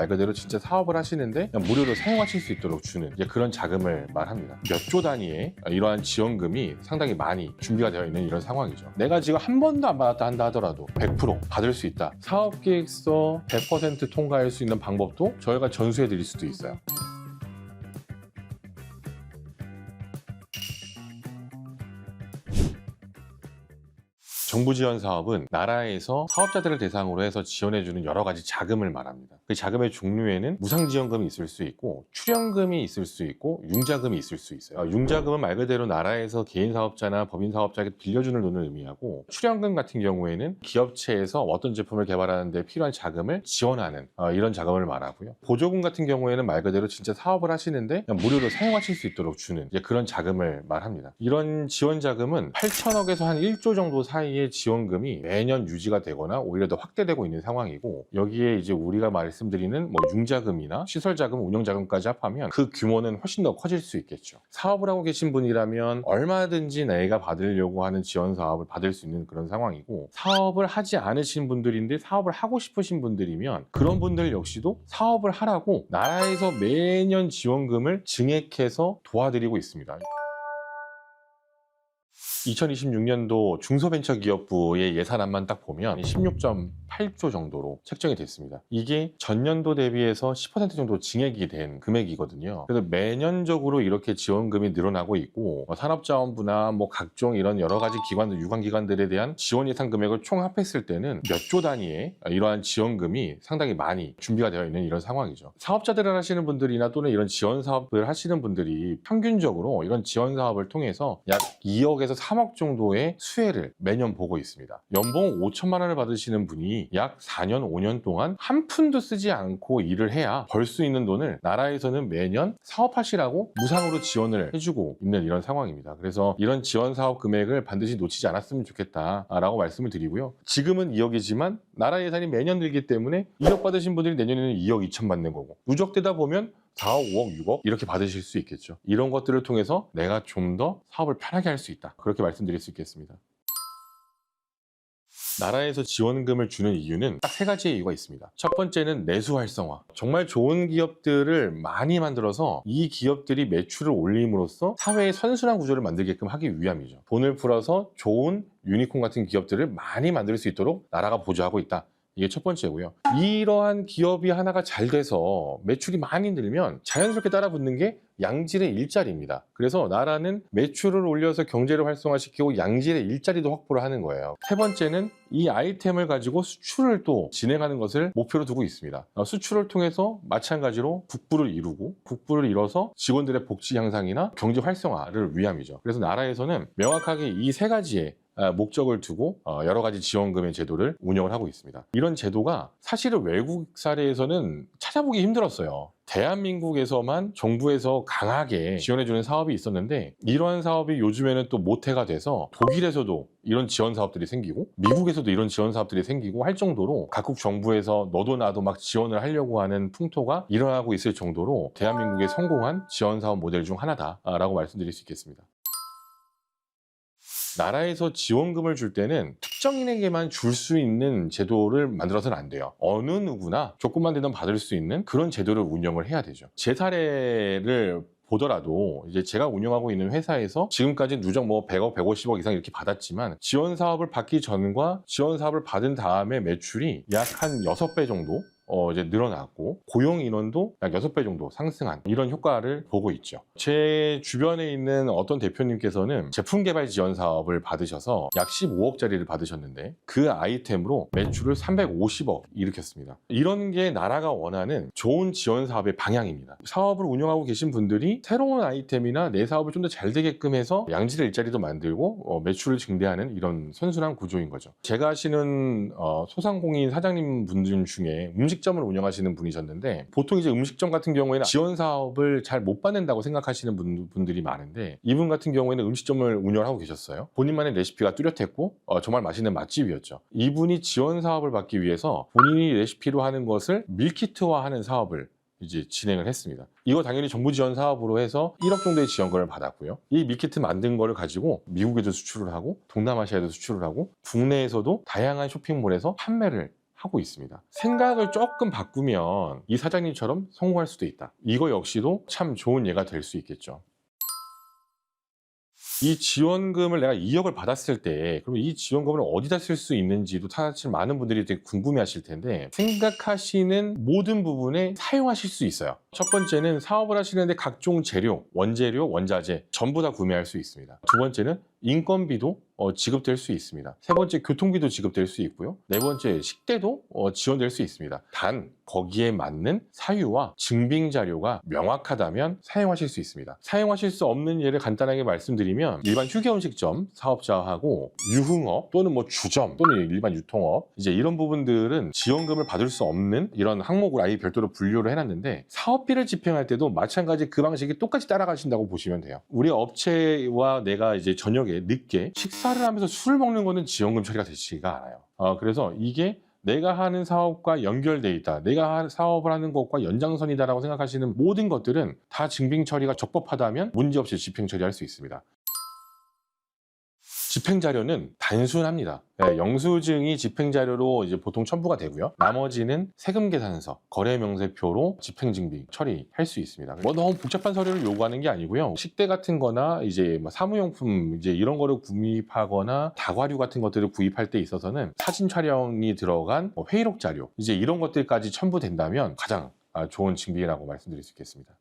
말 그대로 진짜 사업을 하시는데 무료로 사용하실 수 있도록 주는 그런 자금을 말합니다. 몇 조 단위의 이러한 지원금이 상당히 많이 준비가 되어 있는 이런 상황이죠. 내가 지금 한 번도 안 받았다 한다 하더라도 100% 받을 수 있다. 사업계획서 100% 통과할 수 있는 방법도 저희가 전수해 드릴 수도 있어요. 정부 지원 사업은 나라에서 사업자들을 대상으로 해서 지원해주는 여러 가지 자금을 말합니다. 그 자금의 종류에는 무상지원금이 있을 수 있고 출연금이 있을 수 있고 융자금이 있을 수 있어요. 어, 융자금은 말 그대로 나라에서 개인 사업자나 법인 사업자에게 빌려주는 돈을 의미하고 출연금 같은 경우에는 기업체에서 어떤 제품을 개발하는데 필요한 자금을 지원하는 어, 이런 자금을 말하고요. 보조금 같은 경우에는 말 그대로 진짜 사업을 하시는데 무료로 사용하실 수 있도록 주는 그런 자금을 말합니다. 이런 지원 자금은 8천억에서 한 1조 정도 사이 의 지원금이 매년 유지가 되거나 오히려 더 확대되고 있는 상황이고 여기에 이제 우리가 말씀드리는 뭐 융자금이나 시설자금, 운영자금까지 합하면 그 규모는 훨씬 더 커질 수 있겠죠. 사업을 하고 계신 분이라면 얼마든지 내가 받으려고 하는 지원 사업을 받을 수 있는 그런 상황이고 사업을 하지 않으신 분들인데 사업을 하고 싶으신 분들이면 그런 분들 역시도 사업을 하라고 나라에서 매년 지원금을 증액해서 도와드리고 있습니다. 2026년도 중소벤처기업부의 예산안만 딱 보면 16.8조 정도로 책정이 됐습니다. 이게 전년도 대비해서 10% 정도 증액이 된 금액이거든요. 그래서 매년적으로 이렇게 지원금이 늘어나고 있고 뭐 산업자원부나 뭐 각종 이런 여러 가지 기관들, 유관기관들에 대한 지원 예산 금액을 총 합했을 때는 몇 조 단위의 이러한 지원금이 상당히 많이 준비가 되어 있는 이런 상황이죠. 사업자들을 하시는 분들이나 또는 이런 지원 사업을 하시는 분들이 평균적으로 이런 지원 사업을 통해서 약 2억에서 3억 정도의 수혜를 매년 보고 있습니다. 연봉 5천만 원을 받으시는 분이 약 4년, 5년 동안 한 푼도 쓰지 않고 일을 해야 벌 수 있는 돈을 나라에서는 매년 사업하시라고 무상으로 지원을 해주고 있는 이런 상황입니다. 그래서 이런 지원 사업 금액을 반드시 놓치지 않았으면 좋겠다라고 말씀을 드리고요. 지금은 2억이지만 나라 예산이 매년 늘기 때문에 2억 받으신 분들이 내년에는 2억 2천 받는 거고 누적되다 보면 4억, 5억, 6억 이렇게 받으실 수 있겠죠. 이런 것들을 통해서 내가 좀 더 사업을 편하게 할 수 있다. 그렇게 말씀드릴 수 있겠습니다. 나라에서 지원금을 주는 이유는 딱 세 가지의 이유가 있습니다. 첫 번째는 내수 활성화. 정말 좋은 기업들을 많이 만들어서 이 기업들이 매출을 올림으로써 사회의 선순환 구조를 만들게끔 하기 위함이죠. 돈을 풀어서 좋은 유니콘 같은 기업들을 많이 만들 수 있도록 나라가 보조하고 있다. 이게 첫 번째고요. 이러한 기업이 하나가 잘 돼서 매출이 많이 늘면 자연스럽게 따라 붙는 게 양질의 일자리입니다. 그래서 나라는 매출을 올려서 경제를 활성화시키고 양질의 일자리도 확보를 하는 거예요. 세 번째는 이 아이템을 가지고 수출을 또 진행하는 것을 목표로 두고 있습니다. 어, 수출을 통해서 마찬가지로 국부를 이루고 국부를 이뤄서 직원들의 복지 향상이나 경제 활성화를 위함이죠. 그래서 나라에서는 명확하게 이 세 가지의 아, 목적을 두고 어, 여러 가지 지원금의 제도를 운영을 하고 있습니다. 이런 제도가 사실은 외국 사례에서는 찾아보기 힘들었어요. 대한민국에서만 정부에서 강하게 지원해주는 사업이 있었는데 이러한 사업이 요즘에는 또 모태가 돼서 독일에서도 이런 지원 사업들이 생기고 미국에서도 이런 지원 사업들이 생기고 할 정도로 각국 정부에서 너도 나도 막 지원을 하려고 하는 풍토가 일어나고 있을 정도로 대한민국의 성공한 지원 사업 모델 중 하나다라고 말씀드릴 수 있겠습니다. 나라에서 지원금을 줄 때는 특정인에게만 줄 수 있는 제도를 만들어서는 안 돼요. 어느 누구나 조금만 되면 받을 수 있는 그런 제도를 운영을 해야 되죠. 제 사례를 보더라도 이제 제가 운영하고 있는 회사에서 지금까지 누적 뭐 100억, 150억 이상 이렇게 받았지만 지원 사업을 받기 전과 지원 사업을 받은 다음에 매출이 약 한 6배 정도 어, 이제 늘어났고 고용 인원도 약 6배 정도 상승한 이런 효과를 보고 있죠. 제 주변에 있는 어떤 대표님께서는 제품 개발 지원 사업을 받으셔서 약 15억짜리를 받으셨는데 그 아이템으로 매출을 350억 일으켰습니다. 이런 게 나라가 원하는 좋은 지원 사업의 방향입니다. 사업을 운영하고 계신 분들이 새로운 아이템이나 내 사업을 좀 더 잘 되게끔 해서 양질의 일자리도 만들고 어, 매출을 증대하는 이런 선순환 구조인 거죠. 제가 아시는 어, 소상공인 사장님 분들 중에 음식 점을 운영하시는 분이셨는데 보통 이제 음식점 같은 경우에는 지원 사업을 잘 못 받는다고 생각하시는 분, 분들이 많은데 이분 같은 경우에는 음식점을 운영하고 계셨어요. 본인만의 레시피가 뚜렷했고 어, 정말 맛있는 맛집이었죠. 이분이 지원 사업을 받기 위해서 본인이 레시피로 하는 것을 밀키트화하는 사업을 이제 진행을 했습니다. 이거 당연히 정부 지원 사업으로 해서 1억 정도의 지원금을 받았고요. 이 밀키트 만든 거를 가지고 미국에도 수출을 하고 동남아시아에도 수출을 하고 국내에서도 다양한 쇼핑몰에서 판매를 하고 있습니다. 생각을 조금 바꾸면 이 사장님처럼 성공할 수도 있다. 이거 역시도 참 좋은 예가 될 수 있겠죠. 이 지원금을 내가 2억을 받았을 때 그럼 이 지원금을 어디다 쓸 수 있는지도 사실 많은 분들이 되게 궁금해 하실 텐데 생각하시는 모든 부분에 사용하실 수 있어요. 첫 번째는 사업을 하시는데 각종 재료, 원재료, 원자재 전부 다 구매할 수 있습니다. 두 번째는 인건비도 어, 지급될 수 있습니다. 세 번째 교통비도 지급될 수 있고요. 네 번째 식대도 어, 지원될 수 있습니다. 단 거기에 맞는 사유와 증빙 자료가 명확하다면 사용하실 수 있습니다. 사용하실 수 없는 예를 간단하게 말씀드리면 일반 휴게 음식점 사업자하고 유흥업 또는 뭐 주점 또는 일반 유통업 이제 이런 부분들은 지원금을 받을 수 없는 이런 항목을 아예 별도로 분류를 해놨는데 사업비를 집행할 때도 마찬가지 그 방식이 똑같이 따라가신다고 보시면 돼요. 우리 업체와 내가 이제 저녁에 늦게 식사 를 하면서 술을 먹는 거는 지원금 처리가 되지가 않아요. 어, 그래서 이게 내가 하는 사업과 연결돼 있다. 내가 하- 사업을 하는 것과 연장선이다라고 생각하시는 모든 것들은 다 증빙 처리가 적법하다면 문제없이 집행 처리할 수 있습니다. 집행 자료는 단순합니다. 네, 영수증이 집행 자료로 이제 보통 첨부가 되고요. 나머지는 세금 계산서, 거래 명세표로 집행 증빙 처리할 수 있습니다. 뭐 너무 복잡한 서류를 요구하는 게 아니고요. 식대 같은 거나 이제 뭐 사무용품 이제 이런 거를 구입하거나 다과류 같은 것들을 구입할 때 있어서는 사진 촬영이 들어간 뭐 회의록 자료 이제 이런 것들까지 첨부된다면 가장 아, 좋은 증빙이라고 말씀드릴 수 있겠습니다.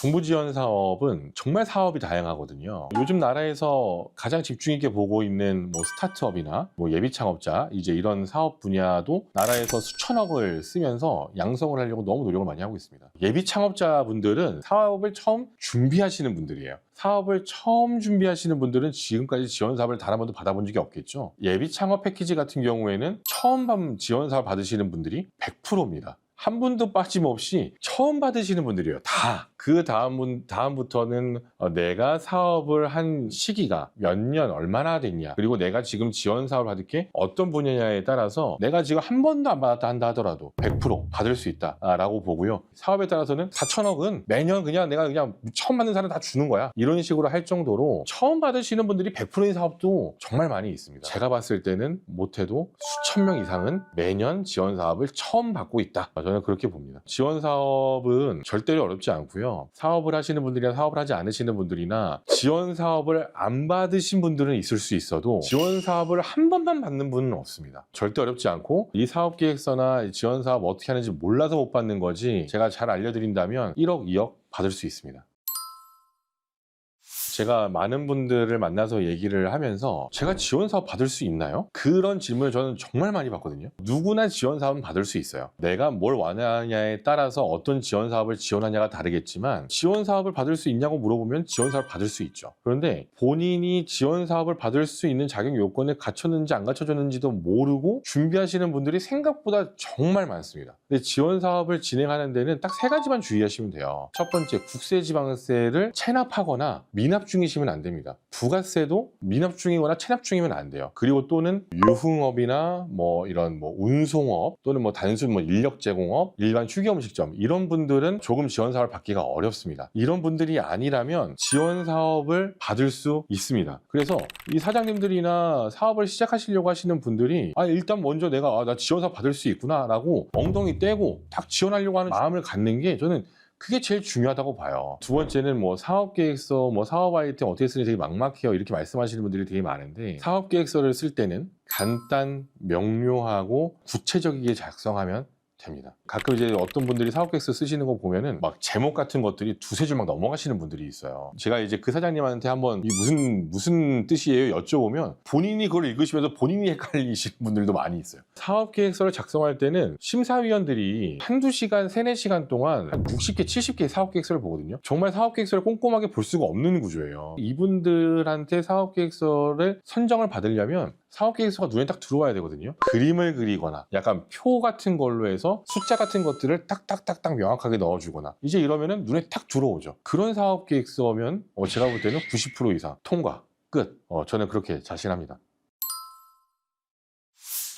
정부 지원 사업은 정말 사업이 다양하거든요. 요즘 나라에서 가장 집중 있게 보고 있는 뭐 스타트업이나 뭐 예비 창업자 이제 이런 사업 분야도 나라에서 수천억을 쓰면서 양성을 하려고 너무 노력을 많이 하고 있습니다. 예비 창업자 분들은 사업을 처음 준비하시는 분들이에요. 사업을 처음 준비하시는 분들은 지금까지 지원 사업을 단 한 번도 받아본 적이 없겠죠. 예비 창업 패키지 같은 경우에는 처음 밤 지원 사업 받으시는 분들이 100%입니다. 한 분도 빠짐없이 처음 받으시는 분들이에요. 다. 그 다음, 다음부터는 어, 내가 사업을 한 시기가 몇 년, 얼마나 됐냐. 그리고 내가 지금 지원 사업을 받을 게 어떤 분야냐에 따라서 내가 지금 한 번도 안 받았다 한다 하더라도 100% 받을 수 있다라고 보고요. 사업에 따라서는 4천억은 매년 그냥 내가 그냥 처음 받는 사람 다 주는 거야. 이런 식으로 할 정도로 처음 받으시는 분들이 100%인 사업도 정말 많이 있습니다. 제가 봤을 때는 못해도 수천 명 이상은 매년 지원 사업을 처음 받고 있다. 저는 그렇게 봅니다. 지원 사업은 절대로 어렵지 않고요. 사업을 하시는 분들이나 사업을 하지 않으시는 분들이나 지원 사업을 안 받으신 분들은 있을 수 있어도 지원 사업을 한 번만 받는 분은 없습니다. 절대 어렵지 않고 이 사업 계획서나 지원 사업 어떻게 하는지 몰라서 못 받는 거지 제가 잘 알려드린다면 1억, 2억 받을 수 있습니다. 제가 많은 분들을 만나서 얘기를 하면서 제가 지원 사업 받을 수 있나요? 그런 질문을 저는 정말 많이 받거든요. 누구나 지원 사업은 받을 수 있어요. 내가 뭘 원하냐에 따라서 어떤 지원 사업을 지원하냐가 다르겠지만 지원 사업을 받을 수 있냐고 물어보면 지원 사업을 받을 수 있죠. 그런데 본인이 지원 사업을 받을 수 있는 자격 요건을 갖췄는지 안 갖춰졌는지도 모르고 준비하시는 분들이 생각보다 정말 많습니다. 근데 지원 사업을 진행하는 데는 딱 세 가지만 주의하시면 돼요. 첫 번째, 국세 지방세를 체납하거나 미납 중이시면 안 됩니다. 부가세도 미납 중이거나 체납 중이면 안 돼요. 그리고 또는 유흥업이나 뭐 이런 뭐 운송업 또는 뭐 단순 뭐 인력 제공업, 일반 휴게 음식점 이런 분들은 조금 지원 사업을 받기가 어렵습니다. 이런 분들이 아니라면 지원 사업을 받을 수 있습니다. 그래서 이 사장님들이나 사업을 시작하시려고 하시는 분들이 아 일단 먼저 내가 아, 나 지원 사업 받을 수 있구나라고 엉덩이 떼고 딱 지원하려고 하는 마음을 갖는 게 저는 그게 제일 중요하다고 봐요. 두 번째는 뭐 사업 계획서, 뭐 사업 아이템 어떻게 쓰는지 되게 막막해요. 이렇게 말씀하시는 분들이 되게 많은데 사업 계획서를 쓸 때는 간단, 명료하고 구체적이게 작성하면 됩니다. 가끔 이제 어떤 분들이 사업 계획서 쓰시는 거 보면은 막 제목 같은 것들이 두세 줄 막 넘어가시는 분들이 있어요. 제가 이제 그 사장님한테 한번 이 무슨 무슨 뜻이에요 여쭤보면 본인이 그걸 읽으시면서 본인이 헷갈리시는 분들도 많이 있어요. 사업 계획서를 작성할 때는 심사위원들이 한두 시간, 세네 시간 동안 한 60개, 70개의 사업 계획서를 보거든요. 정말 사업 계획서를 꼼꼼하게 볼 수가 없는 구조예요. 이분들한테 사업 계획서를 선정을 받으려면 사업 계획서가 눈에 딱 들어와야 되거든요. 그림을 그리거나 약간 표 같은 걸로 해서 숫자 같은 것들을 딱딱딱딱 명확하게 넣어주거나 이제 이러면은 눈에 딱 들어오죠. 그런 사업 계획서면 어, 제가 볼 때는 90% 이상 통과 끝. 어, 저는 그렇게 자신합니다.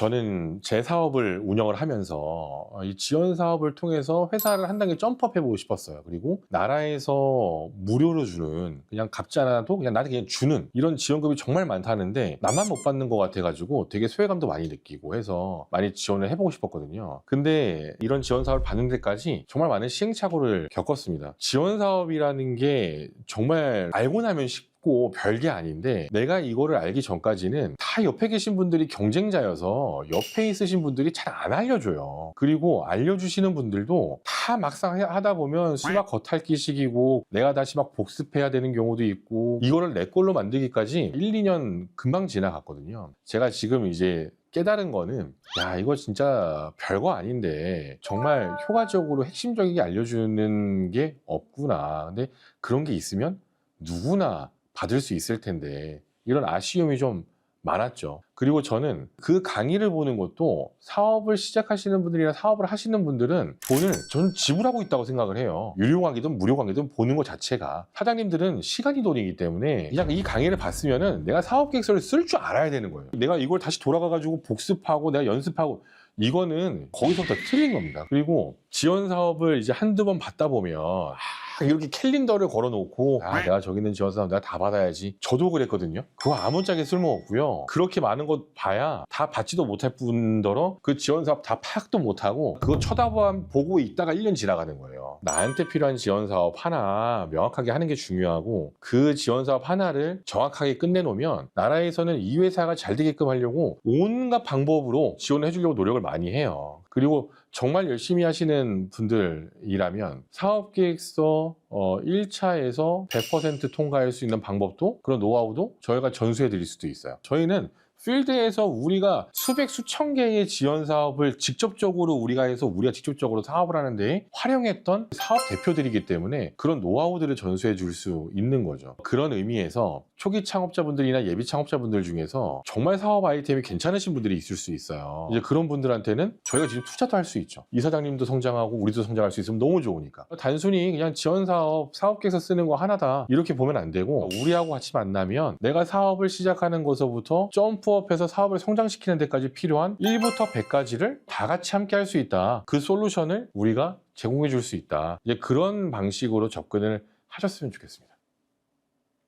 저는 제 사업을 운영을 하면서 이 지원 사업을 통해서 회사를 한 단계 점프업 해보고 싶었어요. 그리고 나라에서 무료로 주는 그냥 갚지 않아도 그냥 나한테 그냥 주는 이런 지원금이 정말 많다는데 나만 못 받는 것 같아가지고 되게 소외감도 많이 느끼고 해서 많이 지원을 해보고 싶었거든요. 근데 이런 지원 사업을 받는 데까지 정말 많은 시행착오를 겪었습니다. 지원 사업이라는 게 정말 알고 나면 쉽 고 별게 아닌데 내가 이거를 알기 전까지는 다 옆에 계신 분들이 경쟁자여서 옆에 있으신 분들이 잘 안 알려줘요. 그리고 알려주시는 분들도 다 막상 해- 하다 보면 수박 겉핥기식이고 내가 다시 막 복습해야 되는 경우도 있고 이거를 내 걸로 만들기까지 1, 2년 금방 지나갔거든요. 제가 지금 이제 깨달은 거는 야 이거 진짜 별거 아닌데 정말 효과적으로 핵심적이게 알려주는 게 없구나. 근데 그런 게 있으면 누구나 받을 수 있을 텐데 이런 아쉬움이 좀 많았죠. 그리고 저는 그 강의를 보는 것도 사업을 시작하시는 분들이나 사업을 하시는 분들은 돈을 저는 지불하고 있다고 생각을 해요. 유료 강의든 무료 강의든 보는 것 자체가 사장님들은 시간이 돈이기 때문에 그냥 이 강의를 봤으면은 내가 사업 계획서를 쓸 줄 알아야 되는 거예요. 내가 이걸 다시 돌아가 가지고 복습하고 내가 연습하고 이거는 거기서부터 틀린 겁니다. 그리고 지원 사업을 이제 한두 번 받다 보면 아, 이렇게 캘린더를 걸어놓고 아 내가 저기 있는 지원 사업 내가 다 받아야지. 저도 그랬거든요. 그거 아무짝에 쓸모없고요. 그렇게 많은 것 봐야 다 받지도 못할 뿐더러 그 지원 사업 다 파악도 못하고 그거 쳐다보고 있다가 1년 지나가는 거예요. 나한테 필요한 지원 사업 하나 명확하게 하는 게 중요하고 그 지원 사업 하나를 정확하게 끝내놓으면 나라에서는 이 회사가 잘 되게끔 하려고 온갖 방법으로 지원을 해주려고 노력을 많이 해요. 그리고 정말 열심히 하시는 분들이라면 사업계획서 어, 1차에서 100% 통과할 수 있는 방법도 그런 노하우도 저희가 전수해 드릴 수도 있어요. 저희는 필드에서 우리가 수백 수천 개의 지원 사업을 직접적으로 우리가 해서 우리가 직접적으로 사업을 하는데 활용했던 사업 대표들이기 때문에 그런 노하우들을 전수해 줄 수 있는 거죠. 그런 의미에서 초기 창업자분들이나 예비 창업자분들 중에서 정말 사업 아이템이 괜찮으신 분들이 있을 수 있어요. 이제 그런 분들한테는 저희가 지금 투자도 할 수 있죠. 이사장님도 성장하고 우리도 성장할 수 있으면 너무 좋으니까. 단순히 그냥 지원 사업, 사업계획서 쓰는 거 하나다 이렇게 보면 안 되고 우리하고 같이 만나면 내가 사업을 시작하는 것서부터 점프 업해서 사업을 성장시키는 데까지 필요한 1부터 100까지를 다 같이 함께 할 수 있다. 그 솔루션을 우리가 제공해 줄 수 있다. 이제 그런 방식으로 접근을 하셨으면 좋겠습니다.